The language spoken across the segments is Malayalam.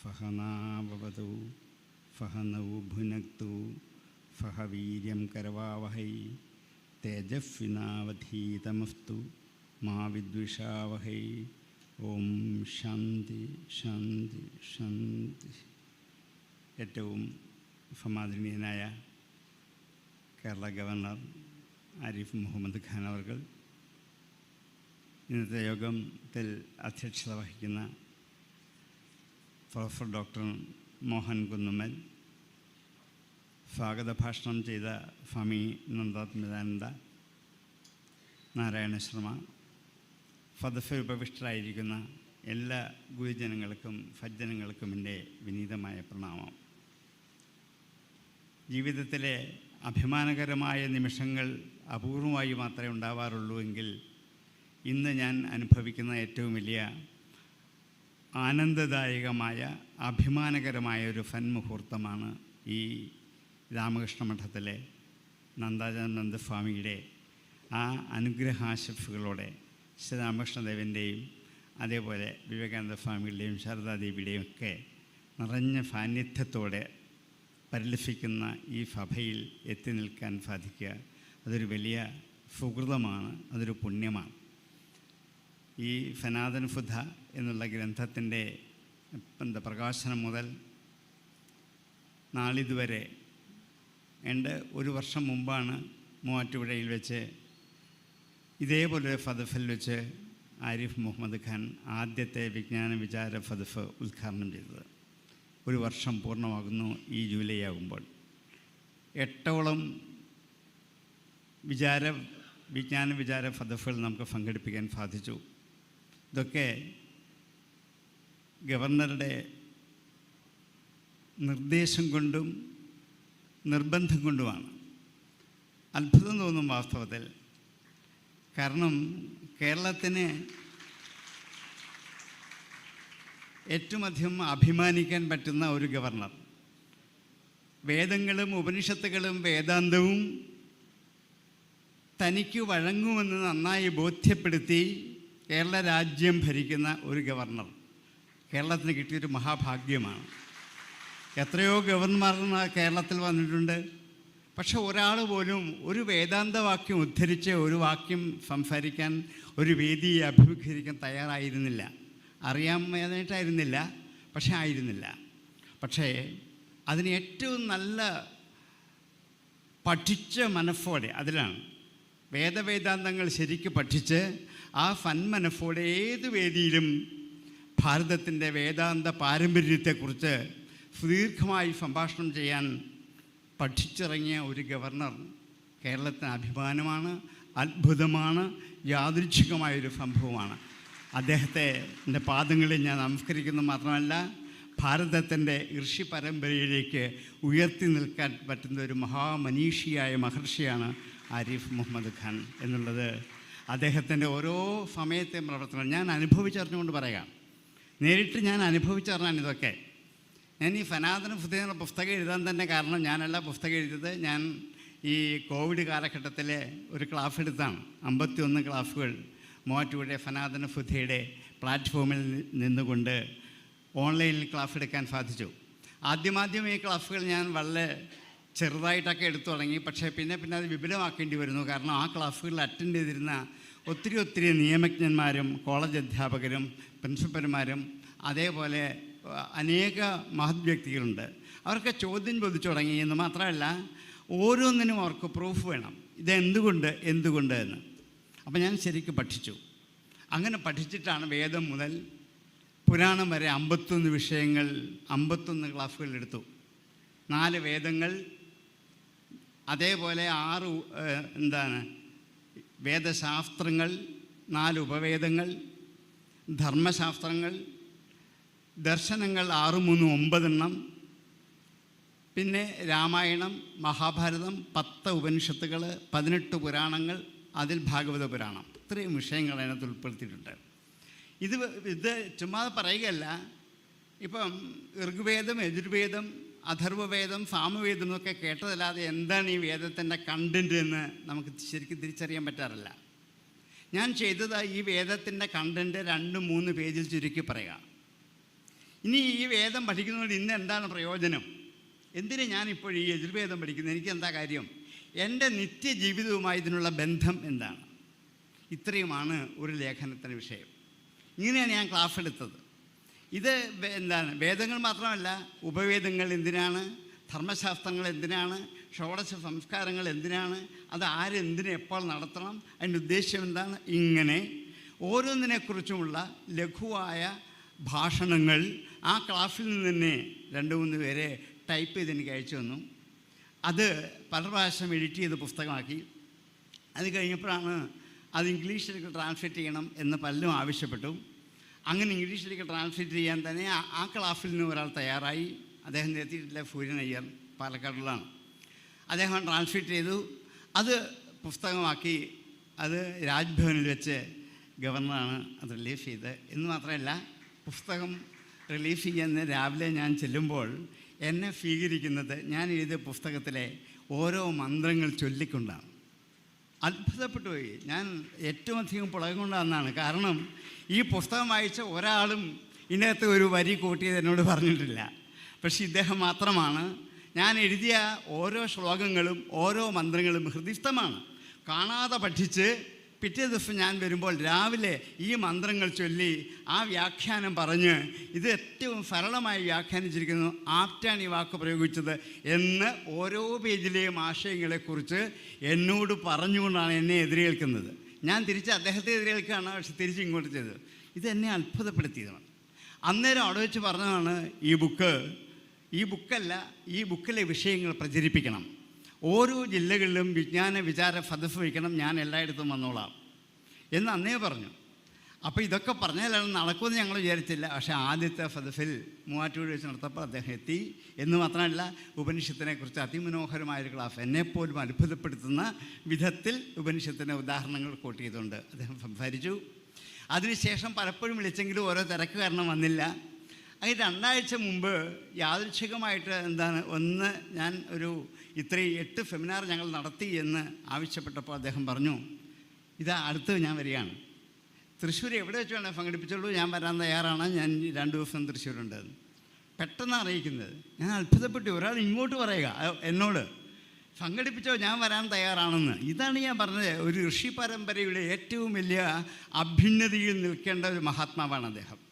ഫഹനാവതു ഫഹനൗ ഭുനക്തു ഫഹ വീര്യം കരവാവഹൈ തേജസ്വിനാവധീതമസ്തു മാ വിദ്വിഷാവഹൈ ഓം ശാന്തി ശാന്തി ശാന്തി ഏറ്റവും സമാദരണീയനായ കേരള ഗവർണർ ആരിഫ് മുഹമ്മദ് ഖാൻ അവർ ഇന്നത്തെ യോഗത്തിൽ അധ്യക്ഷത വഹിക്കുന്ന പ്രൊഫസർ ഡോക്ടർ മോഹൻ കുന്നുമ്മൽ സ്വാഗത ഭാഷണം ചെയ്ത ഫമി നന്ദാത്മിതാനന്ദ നാരായണ ശർമ്മ സദസ്സ ഉപവിഷ്ടരായിരിക്കുന്ന എല്ലാ ഗുരുജനങ്ങൾക്കും സജ്ജനങ്ങൾക്കും എന്റെ വിനീതമായ പ്രണാമം. ജീവിതത്തിലെ അഭിമാനകരമായ നിമിഷങ്ങൾ അപൂർവമായി മാത്രമേ ഉണ്ടാവാറുള്ളൂ എങ്കിൽ ഇന്ന് ഞാൻ അനുഭവിക്കുന്ന ഏറ്റവും വലിയ ആനന്ദദായകമായ അഭിമാനകരമായ ഒരു ഫൻമുഹൂർത്തമാണ് ഈ രാമകൃഷ്ണ മഠത്തിലെ നന്ദാചാനന്ദ സ്വാമിയുടെ ആ അനുഗ്രഹാശിഫുകളോടെ ശ്രീരാമകൃഷ്ണദേവന്റെയും അതേപോലെ വിവേകാനന്ദ സ്വാമികളുടെയും ശാരദാദേവിയുടെയും ഒക്കെ നിറഞ്ഞ സാന്നിധ്യത്തോടെ പരിലസിക്കുന്ന ഈ സഭയിൽ എത്തി നിൽക്കാൻ സാധിക്കുക. അതൊരു വലിയ സുഹൃതമാണ് അതൊരു പുണ്യമാണ്. ഈ ഫനാദൻ ഫുദ്ധ എന്നുള്ള ഗ്രന്ഥത്തിന്റെ എന്താ പ്രകാശനം മുതൽ നാളിതുവരെ എന്റെ ഒരു വർഷം മുമ്പാണ് മൂവാറ്റുപുഴയിൽ വെച്ച് ഇതേപോലെ ഫതഫിൽ വെച്ച് ആരിഫ് മുഹമ്മദ് ഖാൻ ആദ്യത്തെ വിജ്ഞാന വിചാര ഫതഫ് ഉദ്ഘാടനം ചെയ്തത്. ഒരു വർഷം പൂർണമാകുന്നു ഈ ജൂലൈ ആകുമ്പോൾ എട്ടോളം വിചാര വിജ്ഞാന വിചാര ഫതഫുകൾ നമുക്ക് സംഘടിപ്പിക്കാൻ സാധിച്ചു. ഇതൊക്കെ ഗവർണറുടെ നിർദ്ദേശം കൊണ്ടും നിർബന്ധം കൊണ്ടുമാണ്. അത്ഭുതം തോന്നും വാസ്തവത്തിൽ. കാരണം കേരളത്തിന് ഏറ്റവും അധികം അഭിമാനിക്കാൻ പറ്റുന്ന ഒരു ഗവർണർ. വേദങ്ങളും ഉപനിഷത്തുകളും വേദാന്തവും തനിക്ക് വഴങ്ങുമെന്ന് നന്നായി ബോധ്യപ്പെടുത്തി കേരള രാജ്യം ഭരിക്കുന്ന ഒരു ഗവർണർ കേരളത്തിന് കിട്ടിയൊരു മഹാഭാഗ്യമാണ്. എത്രയോ ഗവർണർമാർ കേരളത്തിൽ വന്നിട്ടുണ്ട്. പക്ഷെ ഒരാൾ പോലും ഒരു വേദാന്ത വാക്യം ഉദ്ധരിച്ച് ഒരു വാക്യം സംസാരിക്കാൻ ഒരു വേദിയെ അഭിമുഖീകരിക്കാൻ തയ്യാറായിരുന്നില്ല. അറിയാമേതായിട്ടായിരുന്നില്ല പക്ഷെ ആയിരുന്നില്ല. പക്ഷേ അതിന് ഏറ്റവും നല്ല പഠിച്ച മനസ്സോടെ അതിലാണ് വേദവേദാന്തങ്ങൾ ശരിക്ക് പഠിച്ച് ആ ഫൻമനസ്സോടെ ഏത് വേദിയിലും ഭാരതത്തിന്റെ വേദാന്ത പാരമ്പര്യത്തെക്കുറിച്ച് സുദീർഘമായി സംഭാഷണം ചെയ്യാൻ പഠിച്ചിറങ്ങിയ ഒരു ഗവർണർ കേരളത്തിന് അഭിമാനമാണ് അത്ഭുതമാണ് യാദൃച്ഛികമായൊരു സംഭവമാണ്. അദ്ദേഹത്തെ എന്റെ പാദങ്ങളിൽ ഞാൻ നമസ്കരിക്കുന്നു. മാത്രമല്ല ഭാരതത്തിന്റെ ഋഷി പരമ്പരയിലേക്ക് ഉയർത്തി നിൽക്കാൻ പറ്റുന്ന ഒരു മഹാമനീഷിയായ മഹർഷിയാണ് ആരിഫ് മുഹമ്മദ് ഖാൻ എന്നുള്ളത് അദ്ദേഹത്തിന്റെ ഓരോ സമയത്തെയും പ്രവർത്തനം ഞാൻ അനുഭവിച്ചറിഞ്ഞുകൊണ്ട് പറയാം. നേരിട്ട് ഞാൻ അനുഭവിച്ചറിഞ്ഞാണ് ഇതൊക്കെ. ഞാൻ ഈ സനാതന ഫുദ്ധ പുസ്തകം എഴുതാൻ തന്നെ കാരണം ഞാനല്ല പുസ്തകം എഴുതിയത്. ഞാൻ ഈ കോവിഡ് കാലഘട്ടത്തിലെ ഒരു ക്ലാസ് എടുത്താണ്. അമ്പത്തിയൊന്ന് ക്ലാസ്സുകൾ മൂവാറ്റുപുഴ സനാതന ഫുദ്ധയുടെ പ്ലാറ്റ്ഫോമിൽ നിന്നുകൊണ്ട് ഓൺലൈനിൽ ക്ലാസ് എടുക്കാൻ സാധിച്ചു. ആദ്യമാദ്യം ഈ ക്ലാസ്സുകൾ ഞാൻ വളരെ ചെറുതായിട്ടൊക്കെ എടുത്തു തുടങ്ങി. പക്ഷേ പിന്നെ പിന്നെ അത് വിപുലമാക്കേണ്ടി വരുന്നു. കാരണം ആ ക്ലാസ്സുകളിൽ അറ്റൻഡ് ചെയ്തിരുന്ന ഒത്തിരി ഒത്തിരി നിയമജ്ഞന്മാരും കോളേജ് അധ്യാപകരും പ്രിൻസിപ്പൽമാരും അതേപോലെ അനേക മഹത് വ്യക്തികളുണ്ട് അവർക്ക് ചോദ്യം ചോദിച്ചു തുടങ്ങി എന്ന് മാത്രമല്ല ഓരോന്നിനും അവർക്ക് പ്രൂഫ് വേണം. ഇതെന്തുകൊണ്ട് എന്തുകൊണ്ട് എന്ന്. അപ്പം ഞാൻ ശരിക്കും പഠിച്ചു. അങ്ങനെ പഠിച്ചിട്ടാണ് വേദം മുതൽ പുരാണം വരെ അമ്പത്തൊന്ന് വിഷയങ്ങൾ അമ്പത്തൊന്ന് ക്ലാസ്സുകൾ എടുത്തു. നാല് വേദങ്ങൾ അതേപോലെ ആറ് എന്താണ്? വേദശാസ്ത്രങ്ങൾ നാല് ഉപവേദങ്ങൾ ധർമ്മശാസ്ത്രങ്ങൾ ദർശനങ്ങൾ ആറ് മൂന്ന് ഒമ്പതെണ്ണം. പിന്നെ രാമായണം മഹാഭാരതം പത്ത് ഉപനിഷത്തുകൾ പതിനെട്ട് പുരാണങ്ങൾ അതിൽ ഭാഗവത പുരാണം. ഇത്രയും വിഷയങ്ങൾ അതിനകത്ത് ഉൾപ്പെടുത്തിയിട്ടുണ്ട്. ഇത് ഇത് ചുമ്മാ പറയുകയല്ല. ഇപ്പം ഋഗ്വേദം യജുർവേദം അഥർവവേദം സാമവേദം എന്നൊക്കെ കേട്ടതല്ലാതെ എന്താണ് ഈ വേദത്തിന്റെ കണ്ടന്റ് എന്ന് നമുക്ക് ശരിക്കും തിരിച്ചറിയാൻ പറ്റാറില്ല. ഞാൻ ചെയ്തത് ഈ വേദത്തിന്റെ കണ്ടന്റ് രണ്ട് മൂന്ന് പേജിൽ ചുരുക്കി പറയാം ഇനി ഈ വേദം പഠിക്കുന്നതുകൊണ്ട് ഇന്ന് എന്താണ് പ്രയോജനം? എന്തിനു ഞാനിപ്പോൾ ഈ യജുർവേദം പഠിക്കുന്നത്? എനിക്ക് എന്താ കാര്യം? എന്റെ നിത്യജീവിതവുമായി ഇതിനുള്ള ബന്ധം എന്താണ്? ഇത്രയുമാണ് ഒരു ലേഖനത്തിന്റെ വിഷയം. ഇങ്ങനെയാണ് ഞാൻ ക്ലാസ് എടുത്തത്. ഇത് എന്താണ്? വേദങ്ങൾ മാത്രമല്ല ഉപവേദങ്ങൾ എന്തിനാണ്? ധർമ്മശാസ്ത്രങ്ങൾ എന്തിനാണ്? ഷോഡശ സംസ്കാരങ്ങൾ എന്തിനാണ്? അത് ആരെന്തിനെ എപ്പോൾ നടത്തണം? അതിന്റെ ഉദ്ദേശ്യം എന്താണ്? ഇങ്ങനെ ഓരോന്നിനെക്കുറിച്ചുമുള്ള ലഘുവായ ഭാഷണങ്ങൾ ആ ക്ലാസ്സിൽ നിന്ന് തന്നെ രണ്ട് മൂന്ന് പേരെ ടൈപ്പ് ചെയ്ത് എനിക്ക് അയച്ചു തന്നു. അത് പല പ്രാവശ്യം എഡിറ്റ് ചെയ്ത് പുസ്തകമാക്കി. അത് കഴിഞ്ഞപ്പോഴാണ് അത് ഇംഗ്ലീഷിലേക്ക് ട്രാൻസ്ലേറ്റ് ചെയ്യണം എന്ന് പലരും ആവശ്യപ്പെട്ടു. അങ്ങനെ ഇംഗ്ലീഷിലേക്ക് ട്രാൻസ്ലേറ്റ് ചെയ്യാൻ തന്നെ ആ- ക്ലാസ്സിൽ നിന്ന് ഒരാൾ തയ്യാറായി. അദ്ദേഹം എത്തിയിട്ടില്ല സൂര്യൻ അയ്യർ പാലക്കാടിലാണ് അദ്ദേഹം ട്രാൻസ്ലേറ്റ് ചെയ്തു. അത് പുസ്തകമാക്കി. അത് രാജ്ഭവനിൽ വെച്ച് ഗവർണറാണ് അത് റിലീസ് ചെയ്ത് എന്ന് മാത്രമല്ല പുസ്തകം റിലീസ് ചെയ്യുന്ന രാവിലെ ഞാൻ ചെല്ലുമ്പോൾ എന്നെ സ്വീകരിക്കുന്നത് ഞാൻ എഴുതിയ പുസ്തകത്തിലെ ഓരോ മന്ത്രങ്ങൾ ചൊല്ലിക്കൊണ്ടാണ്. അത്ഭുതപ്പെട്ടു പോയി ഞാൻ ഏറ്റവും അധികം പുളകം കൊണ്ടാണെന്നാണ് കാരണം ഈ പുസ്തകം വായിച്ച ഒരാളും ഇതിനകത്ത് ഒരു വരി കൂട്ടിയത് എന്നോട് പറഞ്ഞിട്ടില്ല. പക്ഷെ ഇദ്ദേഹം മാത്രമാണ്. ഞാൻ എഴുതിയ ഓരോ ശ്ലോകങ്ങളും ഓരോ മന്ത്രങ്ങളും ഹൃദിസ്ഥമാണ്. കാണാതെ പഠിച്ച് പിറ്റേ ദിവസം ഞാൻ വരുമ്പോൾ രാവിലെ ഈ മന്ത്രങ്ങൾ ചൊല്ലി ആ വ്യാഖ്യാനം പറഞ്ഞ് ഇത് ഏറ്റവും സരളമായി വ്യാഖ്യാനിച്ചിരിക്കുന്നു ആപ്റ്റാണ് ഈ വാക്ക് പ്രയോഗിച്ചത് എന്ന് ഓരോ പേജിലെയും ആശയങ്ങളെക്കുറിച്ച് എന്നോട് പറഞ്ഞുകൊണ്ടാണ് എന്നെ എതിരേൽക്കുന്നത്. ഞാൻ തിരിച്ച് അദ്ദേഹത്തെ എതിരേൽക്കുകയാണ് പക്ഷെ തിരിച്ച് ഇങ്ങോട്ട് ചെയ്തത്. ഇത് എന്നെ അത്ഭുതപ്പെടുത്തിയതാണ്. അന്നേരം അവിടെ വെച്ച് പറഞ്ഞതാണ് ഈ ബുക്ക് ഈ ബുക്കല്ല ഈ ബുക്കിലെ വിഷയങ്ങൾ പ്രചരിപ്പിക്കണം. ഓരോ ജില്ലകളിലും വിജ്ഞാന വിചാര സദസ്സ് വയ്ക്കണം ഞാൻ എല്ലായിടത്തും വന്നോളാം. എന്ന് അന്നേ പറഞ്ഞു. അപ്പോൾ ഇതൊക്കെ പറഞ്ഞാലാണ് നടക്കുമെന്ന് ഞങ്ങൾ വിചാരിച്ചില്ല. പക്ഷേ ആദ്യത്തെ സദസ്സിൽ മൂവാറ്റുപുഴ വെച്ച് നടത്തപ്പോൾ അദ്ദേഹം എത്തി. എന്ന് മാത്രമല്ല ഉപനിഷത്തിനെക്കുറിച്ച് അതിമനോഹരമായ അതിമനോഹരമായൊരു ക്ലാസ് എന്നെപ്പോലും അത്ഭുതപ്പെടുത്തുന്ന വിധത്തിൽ ഉപനിഷത്തിന്റെ ഉദാഹരണങ്ങൾ കോട്ട് ചെയ്തുകൊണ്ട് അദ്ദേഹം സംസാരിച്ചു. അതിനുശേഷം പലപ്പോഴും വിളിച്ചെങ്കിലും ഓരോ തിരക്ക് കാരണം വന്നില്ല. അതിന് രണ്ടാഴ്ച മുമ്പ് യാദൃച്ഛികമായിട്ട് എന്താണ് ഒന്ന് ഞാൻ ഒരു ഇത്രയും എട്ട് സെമിനാർ ഞങ്ങൾ നടത്തി എന്ന് ആവശ്യപ്പെട്ടപ്പോൾ അദ്ദേഹം പറഞ്ഞു ഇതാ അടുത്ത് ഞാൻ വരികയാണ്. തൃശ്ശൂർ എവിടെ വെച്ച് വേണേൽ പങ്കെടുപ്പിച്ചുള്ളൂ ഞാൻ വരാൻ തയ്യാറാണ് ഞാൻ രണ്ട് ദിവസം തൃശ്ശൂരുണ്ട് പെട്ടെന്ന് അറിയിക്കുന്നത്. ഞാൻ അത്ഭുതപ്പെട്ടു. ഒരാൾ ഇങ്ങോട്ട് പറയുക എന്നോട് സംഘടിപ്പിച്ചോ ഞാൻ വരാൻ തയ്യാറാണെന്ന്. ഇതാണ് ഞാൻ പറഞ്ഞത്. ഒരു ഋഷി പരമ്പരയുടെ ഏറ്റവും വലിയ അഭ്യുന്നതിയിൽ നിൽക്കേണ്ട ഒരു മഹാത്മാവാണ് അദ്ദേഹം.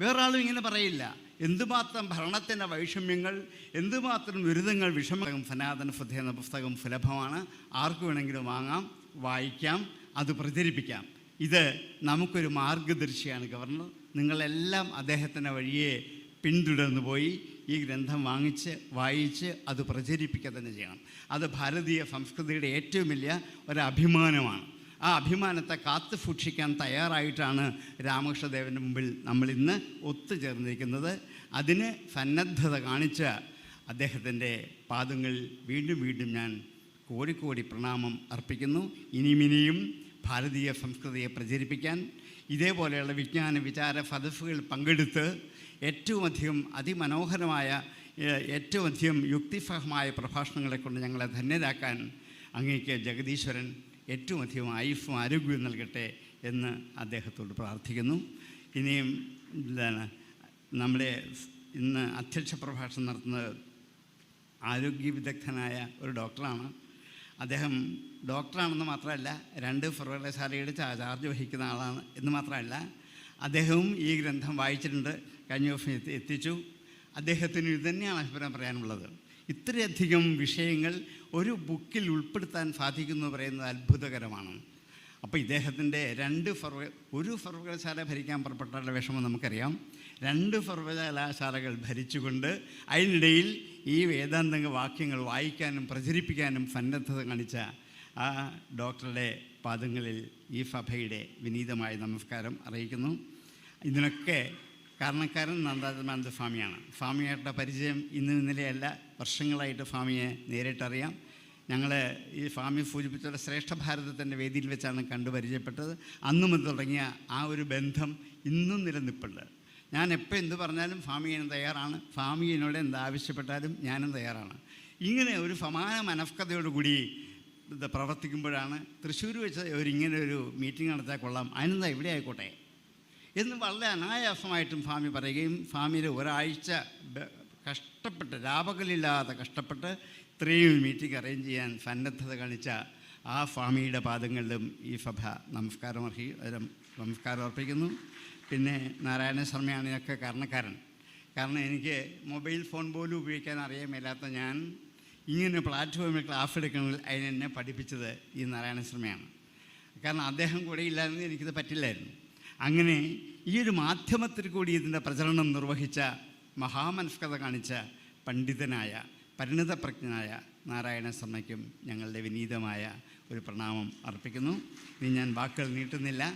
വേറൊരാളും ഇങ്ങനെ പറയില്ല. എന്തുമാത്രം ഭരണത്തിന്റെ വൈഷമ്യങ്ങൾ എന്തുമാത്രം ദുരിതങ്ങൾ വിഷമം സനാതന ഫുദ്ധ എന്ന പുസ്തകം സുലഭമാണ്. ആർക്ക് വേണമെങ്കിലും വാങ്ങാം വായിക്കാം അത് പ്രചരിപ്പിക്കാം. ഇത് നമുക്കൊരു മാർഗദർശിയാണ് ഗവർണർ. നിങ്ങളെല്ലാം അദ്ദേഹത്തിന്റെ വഴിയെ പിന്തുടർന്നു പോയി. ഈ ഗ്രന്ഥം വാങ്ങിച്ച് വായിച്ച് അത് പ്രചരിപ്പിക്കുക തന്നെ ചെയ്യണം. അത് ഭാരതീയ സംസ്കൃതിയുടെ ഏറ്റവും വലിയ ഒരു അഭിമാനമാണ് ആ അഭിമാനത്തെ കാത്തു സൂക്ഷിക്കാൻ തയ്യാറായിട്ടാണ് രാമകൃഷ്ണദേവന്റെ മുമ്പിൽ നമ്മൾ ഇന്ന് ഒത്തുചേർന്നിരിക്കുന്നത്. അതിന് സന്നദ്ധത കാണിച്ച അദ്ദേഹത്തിന്റെ പാദങ്ങളിൽ വീണ്ടും വീണ്ടും ഞാൻ കോടിക്കോടി പ്രണാമം അർപ്പിക്കുന്നു. ഇനിയും ഇനിയും ഭാരതീയ സംസ്കൃതിയെ പ്രചരിപ്പിക്കാൻ ഇതേപോലെയുള്ള വിജ്ഞാന വിചാര സദസ്സുകൾ പങ്കെടുത്ത് ഏറ്റവും അധികം അതിമനോഹരമായ ഏറ്റവും അധികം യുക്തിസഹമായ പ്രഭാഷണങ്ങളെ കൊണ്ട് ഞങ്ങളെ ധന്യരാക്കാൻ അങ്ങേക്ക് ജഗദീശ്വരൻ ഏറ്റവും അധികം ആയുഷും ആരോഗ്യവും നൽകട്ടെ എന്ന് അദ്ദേഹത്തോട് പ്രാർത്ഥിക്കുന്നു. ഇനിയും എന്താണ് നമ്മുടെ ഇന്ന് അധ്യക്ഷ പ്രഭാഷണം നടത്തുന്നത് ആരോഗ്യ വിദഗ്ധനായ ഒരു ഡോക്ടറാണ്. അദ്ദേഹം ഡോക്ടറാണെന്ന് മാത്രമല്ല രണ്ട് സർവകലാശാലയുടെ ചാർജ് വഹിക്കുന്ന ആളാണ് എന്ന് മാത്രമല്ല അദ്ദേഹവും ഈ ഗ്രന്ഥം വായിച്ചിട്ടുണ്ട് കഴിഞ്ഞ ദിവസം എത്തിച്ചു. അദ്ദേഹത്തിന് ഇത് തന്നെയാണ് അഭിപ്രായം പറയാനുള്ളത്. ഇത്രയധികം വിഷയങ്ങൾ ഒരു ബുക്കിൽ ഉൾപ്പെടുത്താൻ സാധിക്കുന്നു പറയുന്നത് അത്ഭുതകരമാണ്. അപ്പോൾ ഇദ്ദേഹത്തിന്റെ രണ്ട് സർവ ഒരു സർവകലാശാല ഭരിക്കാൻ പുറപ്പെട്ടാലുള്ള വിഷമം നമുക്കറിയാം. രണ്ട് സർവകലാശാലകൾ ഭരിച്ചുകൊണ്ട് അതിനിടയിൽ ഈ വേദാന്തക വാക്യങ്ങൾ വായിക്കാനും പ്രചരിപ്പിക്കാനും സന്നദ്ധത കാണിച്ച ആ ഡോക്ടറുടെ പാദങ്ങളിൽ ഈ സഭയുടെ വിനീതമായ നമസ്കാരം അറിയിക്കുന്നു. ഇതിനൊക്കെ കാരണക്കാരൻ നന്ദാനന്ദ സ്വാമിയാണ് സ്വാമിയായിട്ടുള്ള പരിചയം ഇന്നും ഇന്നലെയല്ല വർഷങ്ങളായിട്ട് ഫാമിയെ നേരിട്ടറിയാം ഞങ്ങൾ ഈ ഫാമി സൂചിപ്പിച്ചുള്ള ശ്രേഷ്ഠ ഭാരതത്തിന്റെ വേദിയിൽ വെച്ചാണ് കണ്ടു പരിചയപ്പെട്ടത്. അന്നു മുതൽ തുടങ്ങിയ ആ ഒരു ബന്ധം ഇന്നും നിലനിൽപ്പുണ്ട്. ഞാൻ എപ്പോൾ എന്ത് പറഞ്ഞാലും ഫാമിയനും തയ്യാറാണ്. ഫാമിയനോട് എന്ത് ആവശ്യപ്പെട്ടാലും ഞാനും തയ്യാറാണ്. ഇങ്ങനെ ഒരു സമാന മനസ്കതയോടുകൂടി പ്രവർത്തിക്കുമ്പോഴാണ് തൃശ്ശൂർ വെച്ച് ഇങ്ങനെ ഒരു മീറ്റിംഗ് നടത്താൻ കൊള്ളാം. അതിനെന്താ ഇവിടെ ആയിക്കോട്ടെ? എന്ന് വളരെ അനായാസമായിട്ടും ഫാമി പറയുകയും ഫാമിയിൽ ഒരാഴ്ച കഷ്ടപ്പെട്ട് രാപകലില്ലാതെ കഷ്ടപ്പെട്ട് ഇത്രയും മീറ്റിംഗ് അറേഞ്ച് ചെയ്യാൻ സന്നദ്ധത കാണിച്ച ആ ഫാമിയുടെ പാദങ്ങളിലും ഈ സഭ നമസ്കാരം അർഹി നമസ്കാരം അർപ്പിക്കുന്നു. പിന്നെ നാരായണ ശർമ്മയാണ് ഇതൊക്കെ കാരണക്കാരൻ. കാരണം എനിക്ക് മൊബൈൽ ഫോൺ പോലും ഉപയോഗിക്കാൻ അറിയാൻ മേലാത്ത ഞാൻ ഇങ്ങനെ പ്ലാറ്റ്ഫോമിൽ ക്ലാസ് എടുക്കണമെങ്കിൽ അതിനെന്നെ പഠിപ്പിച്ചത് ഈ നാരായണ ശർമ്മയാണ്. കാരണം അദ്ദേഹം കൂടെ ഇല്ലായിരുന്നെങ്കിൽ എനിക്കിത് പറ്റില്ലായിരുന്നു. അങ്ങനെ ഈ ഒരു മാധ്യമത്തിൽ കൂടി ഇതിന്റെ പ്രചരണം നിർവഹിച്ച മഹാമനസ്കത കാണിച്ച പണ്ഡിതനായ പരിണിതപ്രജ്ഞനായ നാരായണ സമയ്ക്കും ഞങ്ങളുടെ വിനീതമായ ഒരു പ്രണാമം അർപ്പിക്കുന്നു. ഇനി ഞാൻ വാക്കുകൾ നീട്ടുന്നില്ല.